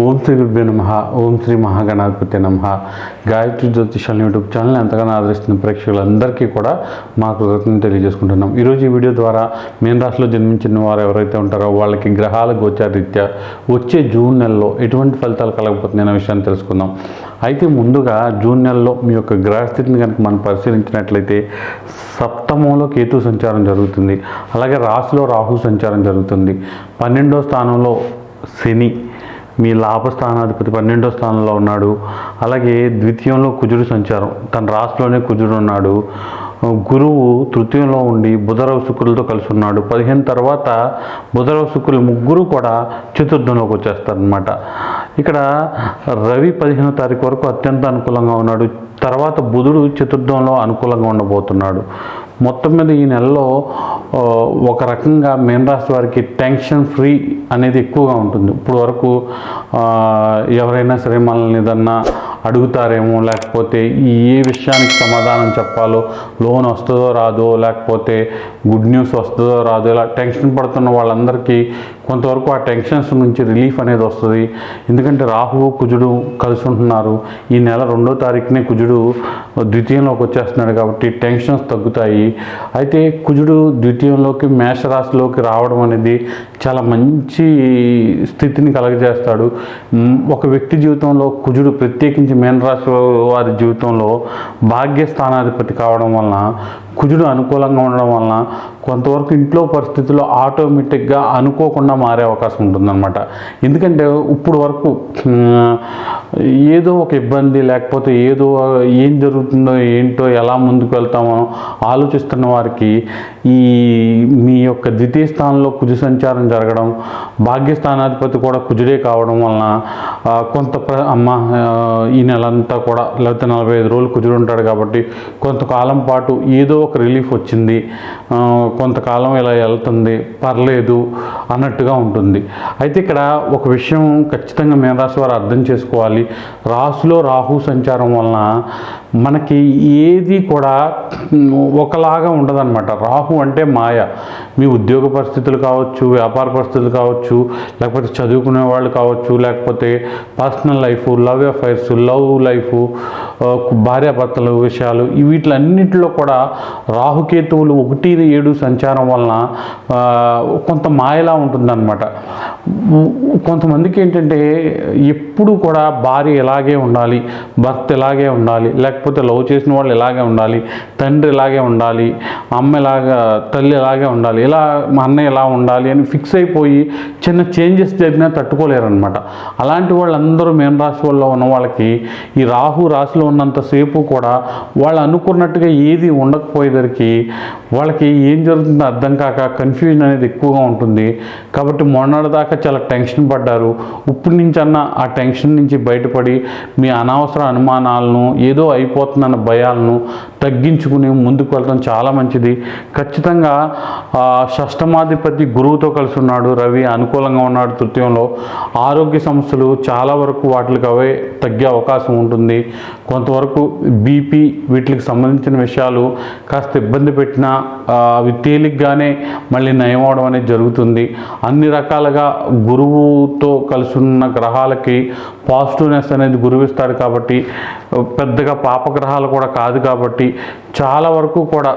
ఓం శ్రీ గురుభ్యో నమ ఓం శ్రీ మహాగణాధిపతి నమ. గాయత్రి జ్యోతిషాలను యూట్యూబ్ ఛానల్ ఎంతగానో ఆదరిస్తున్న ప్రేక్షకులందరికీ కూడా మా కృతజ్ఞతలు తెలియజేసుకుంటున్నాం. ఈరోజు ఈ వీడియో ద్వారా మీన రాశిలో జన్మించిన వారు ఎవరైతే ఉంటారో వాళ్ళకి గ్రహాల గోచారీత్యా వచ్చే జూన్ నెలలో ఎటువంటి ఫలితాలు కలగకపోతుంది అనే విషయాన్ని తెలుసుకుందాం. అయితే ముందుగా జూన్ నెలలో మీ యొక్క గ్రహస్థితిని కనుక మనం పరిశీలించినట్లయితే సప్తమంలో కేతు సంచారం జరుగుతుంది. అలాగే రాశిలో రాహు సంచారం జరుగుతుంది. పన్నెండో స్థానంలో శని మీ లాభస్థానాధిపతి పన్నెండో స్థానంలో ఉన్నాడు. అలాగే ద్వితీయంలో కుజుడు సంచారం. తన రాశిలోనే కుజుడు ఉన్నాడు. గురువు తృతీయంలో ఉండి బుధరవ శుక్రులతో కలిసి ఉన్నాడు. పదిహేను తర్వాత బుధరవ శుక్రులు ముగ్గురు కూడా చతుర్థంలోకి వచ్చేస్తారనమాట ఇక్కడ రవి పదిహేనో తారీఖు వరకు అత్యంత అనుకూలంగా ఉన్నాడు. తర్వాత బుధుడు చతుర్థంలో అనుకూలంగా ఉండబోతున్నాడు. మొత్తం మీద ఈ నెలలో ఒక రకంగా మేన్ రాశి వారికి టెన్షన్ ఫ్రీ అనేది ఎక్కువగా ఉంటుంది. ఇప్పుడు వరకు ఎవరైనా సరే మనల్ని ఏదన్నా అడుగుతారేమో లేకపోతే ఏ విషయానికి సమాధానం చెప్పాలో లోన్ వస్తుందో రాదో లేకపోతే గుడ్ న్యూస్ వస్తుందో రాదో ఇలా టెన్షన్ పడుతున్న వాళ్ళందరికీ కొంతవరకు ఆ టెన్షన్స్ నుంచి రిలీఫ్ అనేది వస్తుంది. ఎందుకంటే రాహువు కుజుడు కలిసి ఉంటున్నారు. ఈ నెల రెండో తారీఖునే కుజుడు ద్వితీయంలోకి వచ్చేస్తున్నాడు కాబట్టి టెన్షన్స్ తగ్గుతాయి. అయితే కుజుడు ద్వితీయంలోకి మేషరాశిలోకి రావడం అనేది చాలా మంచి స్థితిని కలగజేస్తాడు. ఒక వ్యక్తి జీవితంలో కుజుడు ప్రత్యేకించి మేనరాశి వారి జీవితంలో భాగ్యస్థానాధిపతి కావడం వలన కుజుడు అనుకూలంగా ఉండడం వలన కొంతవరకు ఇంట్లో పరిస్థితుల్లో ఆటోమేటిక్గా అనుకోకుండా మారే అవకాశం ఉంటుందన్నమాట. ఎందుకంటే ఇప్పుడు వరకు ఏదో ఒక ఇబ్బంది లేకపోతే ఏదో ఏం జరుగుతుందో ఏంటో ఎలా ముందుకు వెళ్తామో ఆలోచిస్తున్న వారికి ఈ మీ యొక్క ద్వితీయ స్థానంలో కుజు సంచారం జరగడం భాగ్యస్థానాధిపతి కూడా కుజుడే కావడం వలన కొంత ప్ర అమ్మ ఈ నెలంతా కూడా లేకపోతే నలభై ఐదు రోజులు కుజుడు ఉంటాడు కాబట్టి కొంతకాలం పాటు ఏదో ఒక రిలీఫ్ వచ్చింది. కొంతకాలం ఇలా వెళ్తుంది. పర్లేదు అన్నట్టుగా ఉంటుంది. అయితే ఇక్కడ ఒక విషయం ఖచ్చితంగా మీనరాశి వారు అర్థం చేసుకోవాలి. రాశిలో రాహు సంచారం వలన మనకి ఏది కూడా ఒకలాగా ఉండదన్నమాట. రాహు అంటే మాయ. మీ ఉద్యోగ పరిస్థితులు కావచ్చు వ్యాపార పరిస్థితులు కావచ్చు లేకపోతే చదువుకునే వాళ్ళు కావచ్చు లేకపోతే personal life love affairs love life భార్యాభర్తల విషయాలు ఈ వీటిలన్నింటిలో కూడా రాహుకేతువులు ఒకటి ఏడు సంచారం వలన కొంత మాయలా ఉంటుందన్నమాట. కొంతమందికి ఏంటంటే ఎప్పుడు కూడా భార్య ఇలాగే ఉండాలి భర్త ఇలాగే ఉండాలి లేకపోతే లవ్ చేసిన వాళ్ళు ఇలాగే ఉండాలి తండ్రి ఇలాగే ఉండాలి అమ్మ ఇలాగా తల్లి ఇలాగే ఉండాలి ఇలా మా అన్నయ్య ఇలా ఉండాలి అని ఫిక్స్ అయిపోయి చిన్న చేంజెస్ జరిగినా తట్టుకోలేరనమాట అలాంటి వాళ్ళందరూ మేన రాశి వల్ల ఉన్న వాళ్ళకి ఈ రాహు రాశిలో ఉన్నంతసేపు కూడా వాళ్ళు అనుకున్నట్టుగా ఏది ఉండకపోయేసరికి వాళ్ళకి ఏం జరుగుతుందో అర్థం కాక కన్ఫ్యూజన్ అనేది ఎక్కువగా ఉంటుంది. కాబట్టి మొన్నటి దాకా చాలా టెన్షన్ పడ్డారు. ఇప్పటి నుంచి అన్న ఆ టెన్షన్ నుంచి బయటపడి మీ అనవసర అనుమానాలను ఏదో అయిపోతుందన్న భయాలను తగ్గించుకుని ముందుకు వెళ్ళడం చాలా మంచిది. ఖచ్చితంగా షష్టమాధిపతి గురువుతో కలిసి ఉన్నాడు రవి అనుకూలంగా ఉన్నాడు తృతీయంలో. ఆరోగ్య సమస్యలు చాలా వరకు వాటికి అవే తగ్గే అవకాశం ఉంటుంది. కొంతవరకు బీపీ వీటికి సంబంధించిన విషయాలు కాస్త ఇబ్బంది పెట్టినా అవి తేలిగ్గానే మళ్ళీ నయం అవడం అనేది జరుగుతుంది. అన్ని రకాలుగా గురువుతో కలిసి ఉన్న గ్రహాలకి పాజిటివ్నెస్ అనేది గురువిస్తాడు కాబట్టి పెద్దగా పాపగ్రహాలు కూడా కాదు కాబట్టి చాలా వరకు కూడా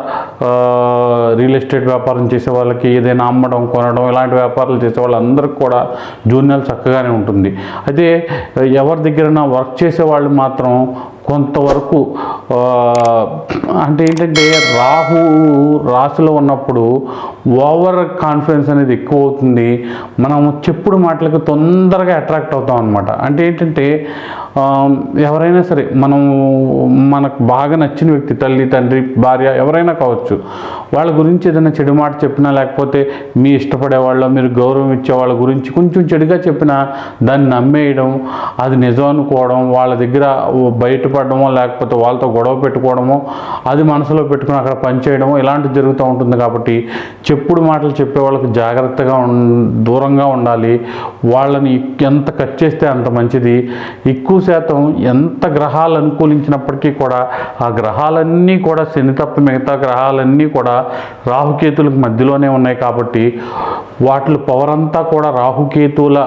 రియల్ ఎస్టేట్ వ్యాపారం చేసే వాళ్ళకి ఏదైనా అమ్మడం కొనడం ఇలాంటి వ్యాపారాలు చేసే వాళ్ళందరికీ కూడా జూన్యాలు చక్కగానే ఉంటుంది. అయితే ఎవరి దగ్గరైనా వర్క్ చేసే వాళ్ళు మాత్రం కొంతవరకు అంటే ఏంటంటే రాహు రాశిలో ఉన్నప్పుడు ఓవర్ కాన్ఫిడెన్స్ అనేది ఎక్కువ అవుతుంది మనం చెప్పుడు మాటలకు తొందరగా అట్రాక్ట్ అవుతాం అనమాట అంటే ఏంటంటే ఎవరైనా సరే మనం మనకు బాగా నచ్చిన వ్యక్తి తల్లి తండ్రి భార్య ఎవరైనా కావచ్చు వాళ్ళ గురించి ఏదైనా చెడు మాట చెప్పినా లేకపోతే మీ ఇష్టపడే వాళ్ళ మీరు గౌరవం ఇచ్చే వాళ్ళ గురించి కొంచెం చెడుగా చెప్పినా దాన్ని నమ్మేయడం అది నిజం అనుకోవడం వాళ్ళ దగ్గర బయటపడడమో లేకపోతే వాళ్ళతో గొడవ పెట్టుకోవడమో అది మనసులో పెట్టుకుని అక్కడ పనిచేయడమో ఇలాంటివి జరుగుతూ ఉంటుంది కాబట్టి చెప్పుడు మాటలు చెప్పే వాళ్ళకి జాగ్రత్తగా ఉం దూరంగా ఉండాలి. వాళ్ళని ఎంత కట్ చేస్తే అంత మంచిది. ఎక్కువ శాతం ఎంత గ్రహాలు అనుకూలించినప్పటికీ కూడా ఆ గ్రహాలన్నీ కూడా శని తప్ప మిగతా గ్రహాలన్నీ కూడా రాహుకేతులకు మధ్యలోనే ఉన్నాయి కాబట్టి వాటి పవర్ అంతా కూడా రాహుకేతువుల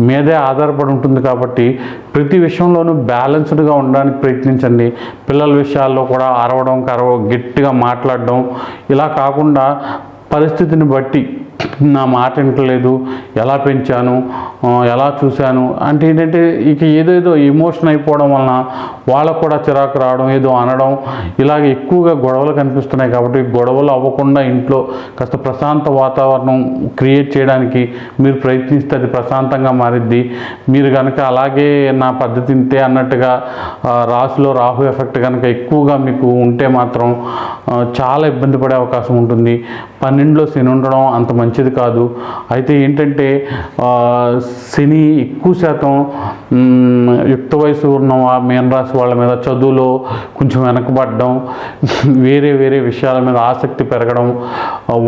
మీదే ఆధారపడి ఉంటుంది కాబట్టి ప్రతి విషయంలోనూ బ్యాలెన్స్డ్గా ఉండడానికి ప్రయత్నించండి. పిల్లల విషయాల్లో కూడా అరవడం కరవ గట్టిగా మాట్లాడడం ఇలా కాకుండా పరిస్థితిని బట్టి నా మాట వింటలేదు ఎలా పెంచాను ఎలా చూశాను అంటే ఏంటంటే ఇక ఏదేదో ఎమోషన్ అయిపోవడం వలన వాళ్ళకు కూడా చిరాకు రావడం ఏదో అనడం ఇలాగ ఎక్కువగా గొడవలు కనిపిస్తున్నాయి కాబట్టి గొడవలు అవ్వకుండా ఇంట్లో కాస్త ప్రశాంత వాతావరణం క్రియేట్ చేయడానికి మీరు ప్రయత్నిస్తే అది ప్రశాంతంగా మారిద్ది. మీరు కనుక అలాగే నా పద్ధతి ఇంతే అన్నట్టుగా రాశిలో రాహు ఎఫెక్ట్ కనుక ఎక్కువగా మీకు ఉంటే మాత్రం చాలా ఇబ్బంది పడే అవకాశం ఉంటుంది. పన్నెండులో శని ఉండడం అంత మంచిది కాదు. అయితే ఏంటంటే శని ఎక్కువ శాతం యుక్త వయసు ఉన్న మీనరాశి వాళ్ళ మీద చదువులో కొంచెం వెనకబడడం వేరే వేరే విషయాల మీద ఆసక్తి పెరగడం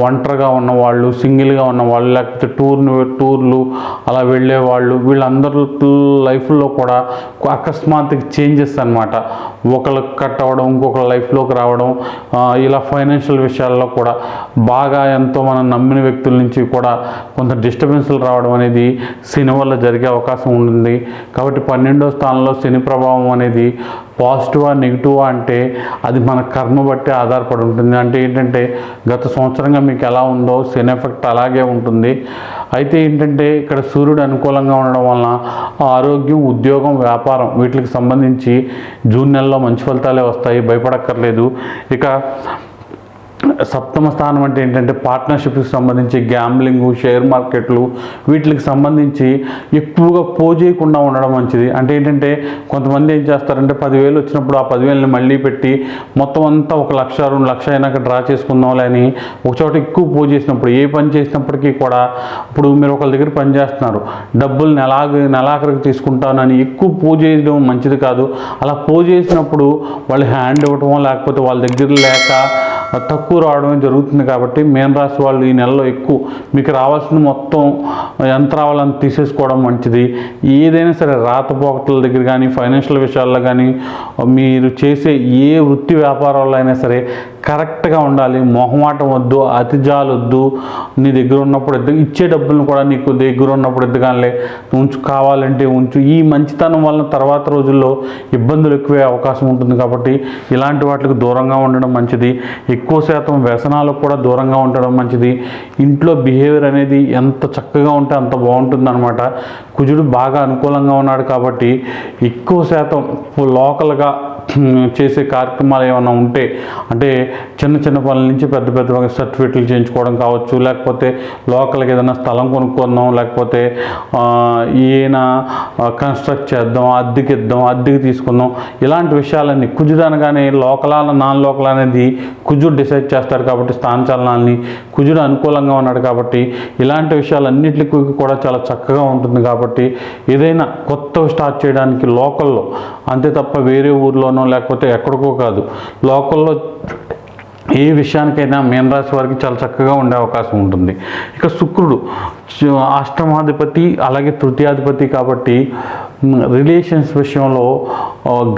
ఒంటరిగా ఉన్న వాళ్ళు సింగిల్గా ఉన్న వాళ్ళు లేకపోతే టూర్ను టూర్లు అలా వెళ్ళే వాళ్ళు వీళ్ళందరూ లైఫ్లో కూడా అకస్మాత్తుగా చేంజెస్ అన్నమాట. ఒకళ్ళకి కట్ అవ్వడం ఇంకొకళ్ళ లైఫ్లోకి రావడం ఇలా ఫైనాన్షియల్ విషయాల్లో కూడా బాగా ఎంతో మనం నమ్మిన వ్యక్తి వ్యక్తుల నుంచి కూడా కొంత డిస్టర్బెన్స్లు రావడం అనేది శని వల్ల జరిగే అవకాశం ఉంటుంది. కాబట్టి పన్నెండో స్థానంలో శని ప్రభావం అనేది పాజిటివా నెగిటివా అంటే అది మన కర్మ బట్టి ఆధారపడి ఉంటుంది. అంటే ఏంటంటే గత సంవత్సరంగా మీకు ఎలా ఉందో శని ఎఫెక్ట్ అలాగే ఉంటుంది. అయితే ఏంటంటే ఇక్కడ సూర్యుడు అనుకూలంగా ఉండడం వలన ఆరోగ్యం ఉద్యోగం వ్యాపారం వీటికి సంబంధించి జూన్ నెలలో మంచి ఫలితాలే వస్తాయి. భయపడక్కర్లేదు. ఇక సప్తమ స్థానం అంటే ఏంటంటే పార్ట్నర్షిప్కి సంబంధించి గ్యాంబ్లింగ్ షేర్ మార్కెట్లు వీటికి సంబంధించి ఎక్కువగా పోజేయకుండా ఉండడం మంచిది. అంటే ఏంటంటే కొంతమంది ఏం చేస్తారంటే పదివేలు వచ్చినప్పుడు ఆ పదివేలని మళ్ళీ పెట్టి మొత్తం అంతా ఒక లక్ష రెండు లక్ష అయినాక డ్రా చేసుకుందాంలే అని ఒక చోట ఎక్కువ పో చేసినప్పుడు ఏ పని చేసినప్పటికీ కూడా ఇప్పుడు మీరు ఒకళ్ళ దగ్గర పని చేస్తున్నారు. డబ్బులు నెలాగ నెలాఖరికి తీసుకుంటానని ఎక్కువ పో చేయడం మంచిది కాదు. అలా పో చేసినప్పుడు వాళ్ళు హ్యాండ్ ఇవ్వటం లేకపోతే వాళ్ళ దగ్గర లేక తక్కువ తక్కువ రావడమే జరుగుతుంది కాబట్టి మేన రాశి వాళ్ళు ఈ నెలలో ఎక్కువ మీకు రావాల్సిన మొత్తం ఎంత రావాలని తీసేసుకోవడం మంచిది. ఏదైనా సరే రాతపోకట్ల దగ్గర కానీ ఫైనాన్షియల్ విషయాల్లో కానీ మీరు చేసే ఏ వృత్తి వ్యాపారాల్లో అయినా సరే కరెక్ట్గా ఉండాలి. మొహమాటం వద్దు అతిజాలు వద్దు. నీ దగ్గర ఉన్నప్పుడు ఎద్దు ఇచ్చే డబ్బులను కూడా నీకు దగ్గర ఉన్నప్పుడు ఎద్దుగానే ఉంచు కావాలంటే ఉంచు. ఈ మంచితనం వలన తర్వాత రోజుల్లో ఇబ్బందులు ఎక్కువే అవకాశం ఉంటుంది కాబట్టి ఇలాంటి వాటికి దూరంగా ఉండడం మంచిది. ఎక్కువ శాతం వ్యసనాలకు కూడా దూరంగా ఉండడం మంచిది. ఇంట్లో బిహేవియర్ అనేది ఎంత చక్కగా ఉంటే అంత బాగుంటుంది అనమాట కుజుడు బాగా అనుకూలంగా ఉన్నాడు కాబట్టి ఎక్కువ శాతం లోకల్గా చేసే కార్యక్రమాలు ఏమైనా ఉంటే అంటే చిన్న చిన్న పనుల నుంచి పెద్ద పెద్ద సర్టిఫికెట్లు చేయించుకోవడం కావచ్చు లేకపోతే లోకల్కి ఏదైనా స్థలం కొనుక్కుందాం లేకపోతే ఈయన కన్స్ట్రక్ట్ చేద్దాం అద్దెకి ఇద్దాం అద్దెకి తీసుకుందాం ఇలాంటి విషయాలన్నీ కుజుడు అనగానే లోకల నాన్ లోకల్ అనేది కుజుడు డిసైడ్ చేస్తాడు కాబట్టి స్థాన చలనాల్ని కుజుడు అనుకూలంగా ఉన్నాడు కాబట్టి ఇలాంటి విషయాలన్నిటికీ కూడా చాలా చక్కగా ఉంటుంది కాబట్టి ఏదైనా కొత్త స్టార్ట్ చేయడానికి లోకల్లో అంతే తప్ప వేరే ఊర్లోనో లేకపోతే ఎక్కడికో కాదు. లోకల్లో ఏ విషయానికైనా మీనరాశి వారికి చాలా చక్కగా ఉండే అవకాశం ఉంటుంది. ఇక శుక్రుడు అష్టమాధిపతి అలాగే తృతీయాధిపతి కాబట్టి రిలేషన్స్ విషయంలో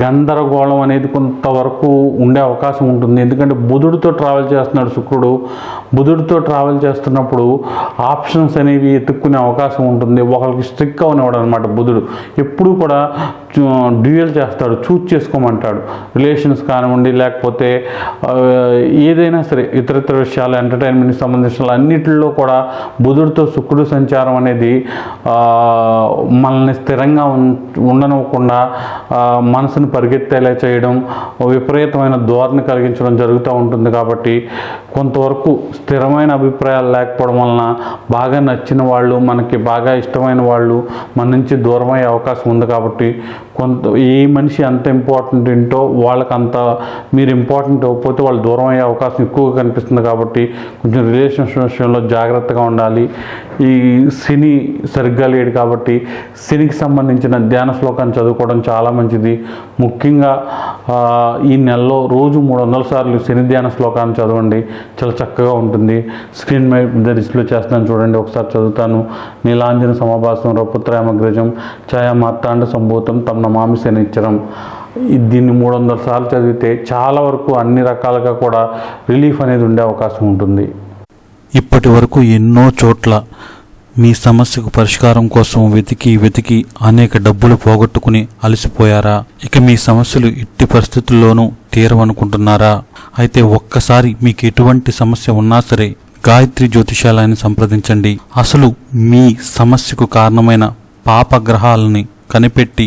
గందరగోళం అనేది కొంతవరకు ఉండే అవకాశం ఉంటుంది. ఎందుకంటే బుధుడితో ట్రావెల్ చేస్తున్నాడు శుక్రుడు. బుధుడితో ట్రావెల్ చేస్తున్నప్పుడు ఆప్షన్స్ అనేవి ఎత్తుక్కునే అవకాశం ఉంటుంది. ఒకరికి స్ట్రిక్ అవనివాడు అనమాట బుధుడు. ఎప్పుడూ కూడా డ్యూయల్ చేస్తాడు చూజ్ చేసుకోమంటాడు. రిలేషన్స్ కానివ్వండి లేకపోతే ఏదైనా సరే ఇతర ఇతర విషయాలు ఎంటర్టైన్మెంట్కి సంబంధించిన అన్నిటిలో కూడా బుధుడితో శుక్రుడు సంచారం అనేది మనల్ని స్థిరంగా ఉం ఉండనివ్వకుండా మనసును పరిగెత్తేలా చేయడం విపరీతమైన ధోరణి కలిగించడం జరుగుతూ ఉంటుంది కాబట్టి కొంతవరకు స్థిరమైన అభిప్రాయాలు లేకపోవడం వలన బాగా నచ్చిన వాళ్ళు మనకి బాగా ఇష్టమైన వాళ్ళు మన నుంచి దూరమయ్యే అవకాశం ఉంది కాబట్టి కొంత ఏ మనిషి అంత ఇంపార్టెంట్ ఏంటో వాళ్ళకి అంత మీరు ఇంపార్టెంట్ అవ్వకపోతే వాళ్ళు దూరం అయ్యే అవకాశం ఎక్కువగా కనిపిస్తుంది కాబట్టి కొంచెం రిలేషన్షిప్ విషయంలో జాగ్రత్తగా ఉండాలి. ఈ శని సరిగ్గా లేడు కాబట్టి శనికి సంబంధించిన ధ్యాన శ్లోకాన్ని చదువుకోవడం చాలా మంచిది. ముఖ్యంగా ఈ నెలలో రోజు మూడు వందల సార్లు శని ధ్యాన శ్లోకాన్ని చదవండి. చాలా చక్కగా ఉంటుంది. స్క్రీన్ మీద డిస్ప్లే చేస్తాను చూడండి. ఒకసారి చదువుతాను. నీలాంజన సమాభాసం రౌపుత్రామగ్రజం ఛాయా మార్తాండ సంభూతం తమ నమామి దీన్ని మూడు వందల సార్లు చదివితే చాలా వరకు అన్ని రకాలుగా కూడా రిలీఫ్ అనేది ఉండే అవకాశం ఉంటుంది. ఇప్పటి వరకు ఎన్నో చోట్ల మీ సమస్యకు పరిష్కారం కోసం వెతికి వెతికి అనేక డబ్బులు పోగొట్టుకుని అలసిపోయారా? ఇక మీ సమస్యలు ఎట్టి పరిస్థితుల్లోనూ తీరవనుకుంటున్నారా? అయితే ఒక్కసారి మీకు ఎటువంటి సమస్య ఉన్నా సరే గాయత్రి జ్యోతిషాలయాన్ని సంప్రదించండి. అసలు మీ సమస్యకు కారణమైన పాపగ్రహాలని కనిపెట్టి